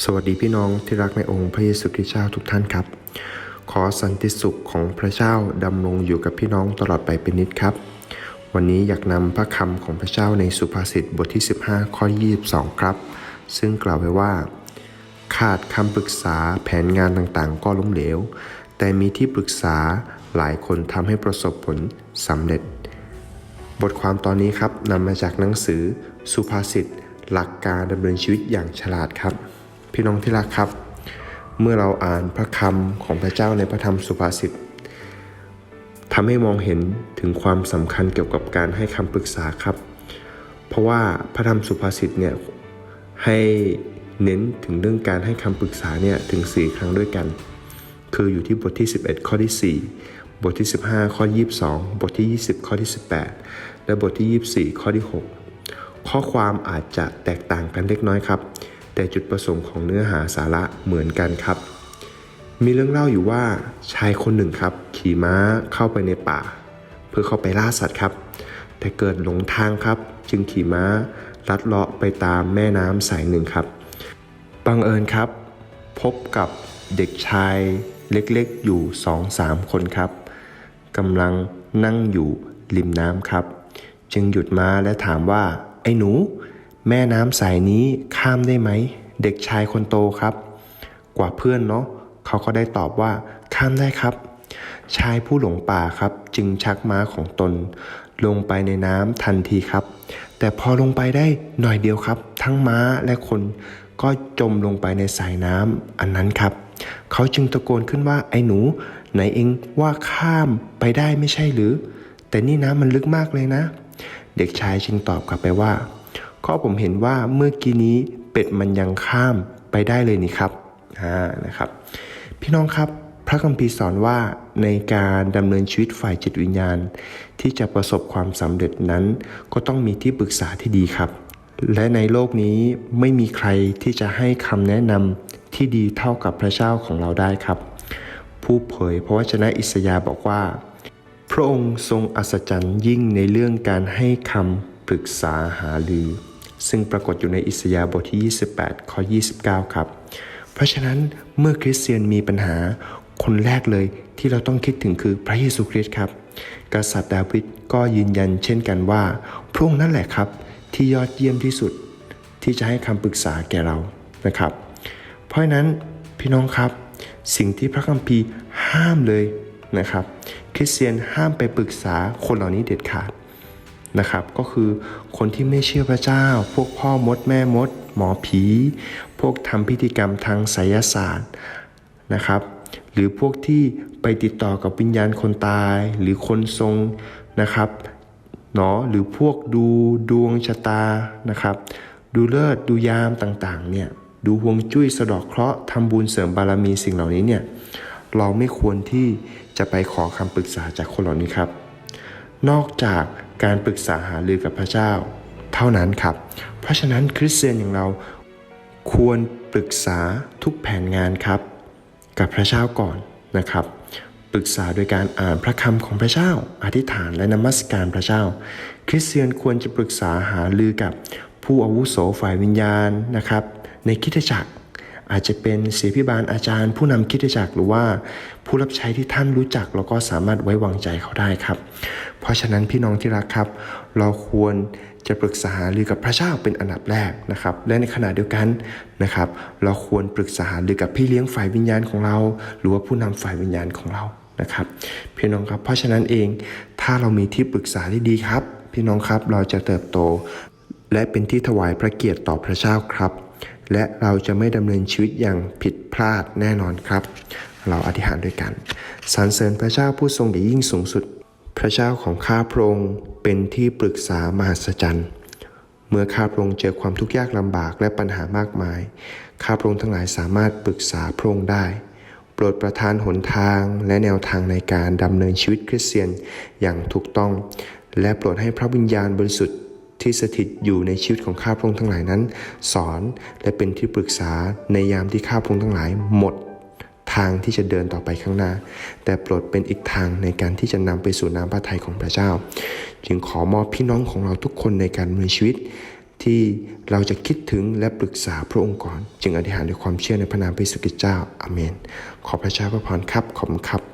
สวัสดีพี่น้องที่รักในองค์พระเยซูคริสต์เจ้าทุกท่านครับ ขอสันติสุขของพระเจ้าดำรงอยู่กับพี่น้องตลอดไปเป็นนิดครับ วันนี้อยากนำพระคำของพระเจ้าในสุภาษิตบทที่ 15 ข้อ 22 ครับ ซึ่งกล่าวไว้ว่า ขาดคำปรึกษาแผนงานต่างๆ ก็ล้มเหลว แต่มีที่ปรึกษาหลายคนทำให้ประสบผลสำเร็จ บทความตอนนี้ครับนำมาจากหนังสือสุภาษิตหลักการดำเนินชีวิตอย่างฉลาดครับ พี่น้องที่รักครับ เมื่อเราอ่านพระคำของพระเจ้าในพระธรรมสุภาษิตทำให้มองเห็นถึงความสำคัญเกี่ยวกับการให้คำปรึกษาครับ เพราะว่าพระธรรมสุภาษิตเนี่ยให้เน้นถึงเรื่องการให้คำปรึกษาเนี่ยถึง 4 ครั้งด้วยกัน คืออยู่ที่บทที่ 11 ข้อที่ 4 บทที่ 15 ข้อ 22 บทที่ 20 ข้อที่ 18 และบทที่ 24 ข้อที่ 6 ข้อความอาจจะแตกต่างกันเล็กน้อยครับ แต่จุดประสงค์ของเนื้อหาสาระเหมือนกันครับ มีเรื่องเล่าอยู่ว่าชายคนหนึ่งครับ ขี่ม้าเข้าไปในป่า เพื่อเข้าไปล่าสัตว์ครับ แต่เกิดหลงทางครับ จึงขี่ม้าลัดเลาะไปตามแม่น้ำสายหนึ่งครับ บังเอิญครับ พบกับเด็กชายเล็กๆอยู่สองสามคนครับกำลังนั่งอยู่ริมน้ำครับ จึงหยุดม้าและถามว่า ไอ้หนู แม่น้ำสายนี้ข้ามได้ไหม เด็กชายคนโตครับ กว่าเพื่อนเนาะเขาก็ได้ตอบว่าข้ามได้ครับ ชายผู้หลงป่าครับ จึงชักม้าของตน ลงไปในน้ำทันทีครับ แต่พอลงไปได้หน่อยเดียวครับ ทั้งม้าและคนก็จมลงไปในสายน้ำอันนั้นครับ เขาจึงตะโกนขึ้นว่าไอ้หนู ไหนเองว่าข้ามไปได้ไม่ใช่หรือ แต่นี่น้ำมันลึกมากเลยนะ เด็กชายจึงตอบกลับไปว่า ก็ผมเห็นว่าเมื่อกี้นี้เป็ดมันยังข้ามไปได้เลยนี่ครับอ่านะครับ พี่น้องครับพระคัมภีร์สอนว่าในการดำเนินชีวิตฝ่ายจิตวิญญาณ ที่จะประสบความสำเร็จนั้น ก็ต้องมีที่ปรึกษาที่ดีครับ และในโลกนี้ไม่มีใครที่จะให้คำแนะนำที่ดีเท่ากับพระเจ้าของเราได้ครับ ผู้เผยพระวจนะอิสยาบอกว่า พระองค์ทรงอัศจรรย์ยิ่งในเรื่องการให้คำปรึกษาหารือ ซึ่งปรากฏอยู่ในอิสยาห์บทที่ 28 ข้อ 29 ครับ เพราะฉะนั้นเมื่อคริสเตียนมีปัญหา คนแรกเลยที่เราต้องคิดถึงคือพระเยซูคริสต์ครับ กษัตริย์ดาวิดก็ยืนยันเช่นกันว่า พระองค์นั่นแหละครับ ที่ยอดเยี่ยมที่สุด ที่จะให้คำปรึกษาแก่เรานะครับ เพราะฉะนั้นพี่น้องครับ สิ่งที่พระคัมภีร์ห้ามเลยนะครับ คริสเตียนห้ามไปปรึกษาคนเหล่านี้เด็ดขาด นะครับ ก็คือคนที่ไม่เชื่อพระเจ้า พวกพ่อมดแม่มด หมอผี พวกทำพิธีกรรมทางไสยศาสตร์นะครับ หรือพวกที่ไปติดต่อกับวิญญาณคนตาย หรือคนทรงนะครับเนาะหรือพวกดูดวงชะตานะครับ ดูเลิศดูยามต่างๆเนี่ยดูฮวงจุ้ยสะดอกเคราะห์ทำบุญเสริมบารมีสิ่งเหล่านี้เนี่ยเราไม่ควรที่จะไปขอคำปรึกษาจากคนเหล่านี้ครับ นอกจาก การปรึกษาหารือกับพระเจ้า เท่านั้นครับ เพราะฉะนั้นคริสเตียนอย่างเราควรปรึกษาทุกแผนงานครับ กับพระเจ้าก่อนนะครับ ปรึกษาโดยการอ่านพระคำของพระเจ้า อธิษฐานและนมัสการพระเจ้า คริสเตียนควรจะปรึกษาหารือกับผู้อาวุโสฝ่ายวิญญาณนะครับ ในคิดจักร อาจจะเป็นเสียพิบาลอาจารย์ ผู้นำคิดจักรหรือว่าผู้รับใช้ที่ท่านรู้จักแล้วก็สามารถไว้วางใจเขาได้ครับ เพราะฉะนั้นพี่น้องที่รักครับ เราควรจะปรึกษาหารือกับพระเจ้าเป็นอันดับแรกนะครับ และในขณะเดียวกันนะครับ เราควรปรึกษาหารือกับพี่เลี้ยงฝ่ายวิญญาณของเรา หรือว่าผู้นำฝ่ายวิญญาณของเรานะครับพี่น้องครับ เพราะฉะนั้นเองถ้าเรามีที่ปรึกษาที่ดีครับ พี่น้องครับเราจะเติบโต และเป็นที่ถวายพระเกียรติต่อพระเจ้าครับ และเราจะไม่ดำเนินชีวิตอย่างผิดพลาดแน่นอนครับ เราอธิษฐานด้วยกันสรรเสริญพระเจ้าผู้ทรงใหญ่ยิ่งสูงสุด พระเจ้าของข้าพระองค์เป็นที่ปรึกษามหัศจรรย์เมื่อข้าพระองค์เจอความทุกข์ยากลำบากและปัญหามากมาย ข้าพระองค์ทั้งหลายสามารถปรึกษาพระองค์ได้ โปรดประทานหนทางและแนวทางในการดำเนินชีวิตคริสเตียนอย่างถูกต้อง และโปรดให้พระวิญญาณบริสุทธิ์ ที่สถิตอยู่ในชีวิตของข้าพระองค์ทั้งหลายนั้น สอนและเป็นที่ปรึกษาในยามที่ข้าพระองค์ทั้งหลายหมดทางที่จะเดินต่อไปข้างหน้า แต่โปรดเป็นอีกทางในการที่จะนำไปสู่น้ำพระทัยของพระเจ้า จึงขอมอบพี่น้องของเราทุกคนในการดำเนินชีวิต ที่เราจะคิดถึงและปรึกษาพระองค์ก่อน จึงอธิษฐานด้วยความเชื่อในพระนามพระเยซูคริสต์เจ้าอาเมน ขอพระเจ้าพระพรครับขอบคุณครับ